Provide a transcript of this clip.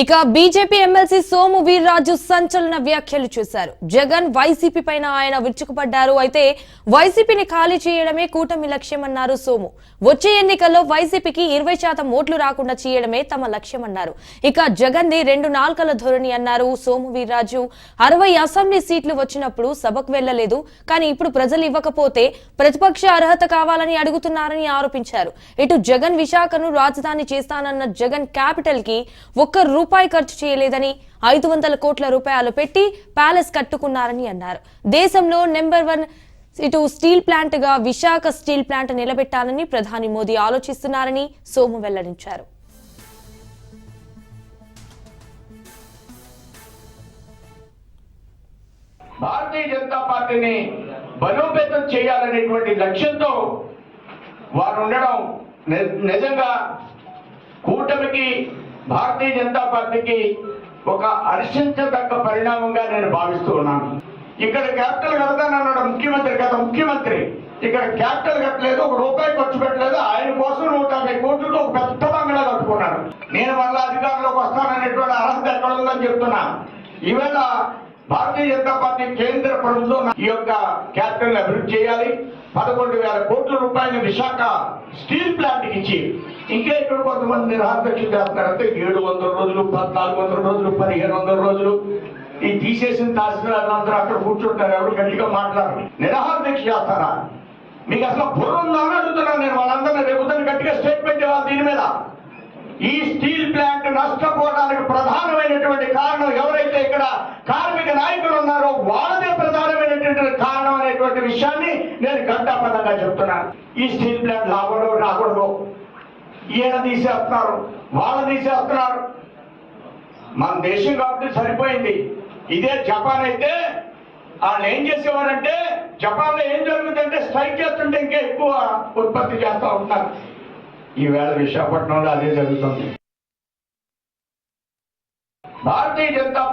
ఇక BJP MLC Somu Veerraju సంచలన వ్యాఖ్యలు చేశారు. జగన్ వైసీపీ పైన ఆయన విరుచుకుపడ్డారు. అయితే వైసీపీని ఖాళీ చేయడమే కూటమి లక్ష్యమన్నారు సోము. వచ్చే ఎన్నికల్లో వైసీపీకి ఇరవై శాతం ఓట్లు రాకుండా చేయడమే తమ లక్ష్యమన్నారు. ఇక జగన్ ది రెండు నాల్కల ధోరణి అన్నారు సోము వీర్రాజు. అరవై అసెంబ్లీ సీట్లు వచ్చినప్పుడు సభకు వెళ్ళలేదు కానీ ఇప్పుడు ప్రజలు ఇవ్వకపోతే ప్రతిపక్ష అర్హత కావాలని అడుగుతున్నారని ఆరోపించారు. ఇటు జగన్ విశాఖను రాజధాని చేస్తానన్న జగన్ క్యాపిటల్కి ఒక్క రూపాయి ఖర్చు చేయలేదని ఐదు వందల కోట్ల రూపాయలు పెట్టి ప్యాలెస్ కట్టుకున్నారని అన్నారు. దేశంలో నెంబర్ వన్ ఇటు స్టీల్ ప్లాంట్గా విశాఖ స్టీల్ ప్లాంట్ నిలబెట్టాలని ప్రధాని మోదీ ఆలోచిస్తున్నారని సోము వెల్లడించారు. భారతీయ జనతా పార్టీని బలోపేతం చేయాలనేటువంటి లక్ష్యంతో వారు ఉండడం నిజంగా కూటమికి భారతీయ జనతా పార్టీకి ఒక హర్షించదగ్గ పరిణామంగా నేను భావిస్తూ ఉన్నాను. ఇక్కడ క్యాపిటల్ కడతానన్నాడు ముఖ్యమంత్రి గత ముఖ్యమంత్రి. ఇక్కడ క్యాపిటల్ కట్టలేదు ఒక రూపాయి ఖర్చు పెట్టలేదు ఆయన కోసం నూట యాభై కోట్లతో ఒక పెద్ద బంగ్లా కట్టుకున్నాడు. నేను మళ్ళీ అధికారంలోకి వస్తాననేటువంటి అర్హత ఎక్కడ ఉందని చెప్తున్నా. ఈవేళ భారతీయ జనతా పార్టీ కేంద్ర ప్రభుత్వం ఈ యొక్క క్యాపిటల్ అభివృద్ధి చేయాలి. పదకొండు వేల కోట్ల రూపాయలు విశాఖ స్టీల్ ప్లాంట్ ఇచ్చి. ఇంకా ఇక్కడ కొంతమంది నిరాధ్యక్ష చేస్తారంటే ఏడు వందల రోజులు పద్నాలుగు వందల రోజులు పదిహేను వందల రోజులు. ఈ తీసేసిన తహసీల్దారులు అందరూ అక్కడ కూర్చుంటారు ఎవరు గట్టిగా మాట్లాడరు. నిరాహారదీక్ష చేస్తారా? మీకు అసలు బుర్ర ఉందా అని అడుగుతున్నాను నేను. వాళ్ళందరినీ రేపు గట్టిగా స్టేట్మెంట్ ఇవ్వాలి దీని మీద. ఈ స్టీల్ ప్లాంట్ నష్టపోవడానికి ప్రధానమైనటువంటి కారణం ఎవరైతే ఇక్కడ కార్మిక నాయకులు ఉన్నారో వాళ్ళ ప్రధానమైనటువంటి కారణం అనేటువంటి విషయాన్ని నేను గంటాపదంగా చెప్తున్నాను. ఈ స్టీల్ ప్లాంట్ లాభంలో రాకూడదు. ఈయన తీసేస్తున్నారు వాళ్ళు తీసేస్తున్నారు. మన దేశం కాబట్టి సరిపోయింది. ఇదే జపాన్ అయితే వాళ్ళు ఏం చేసేవారంటే జపాన్లో ఏం జరుగుతుందంటే స్ట్రైక్ చేస్తుంటే ఇంకా ఎక్కువ ఉత్పత్తి చేస్తూ ఉంటారు. ఈవేళ విశాఖపట్నంలో అదే జరుగుతుంది. భారతీయ జనతా పార్టీ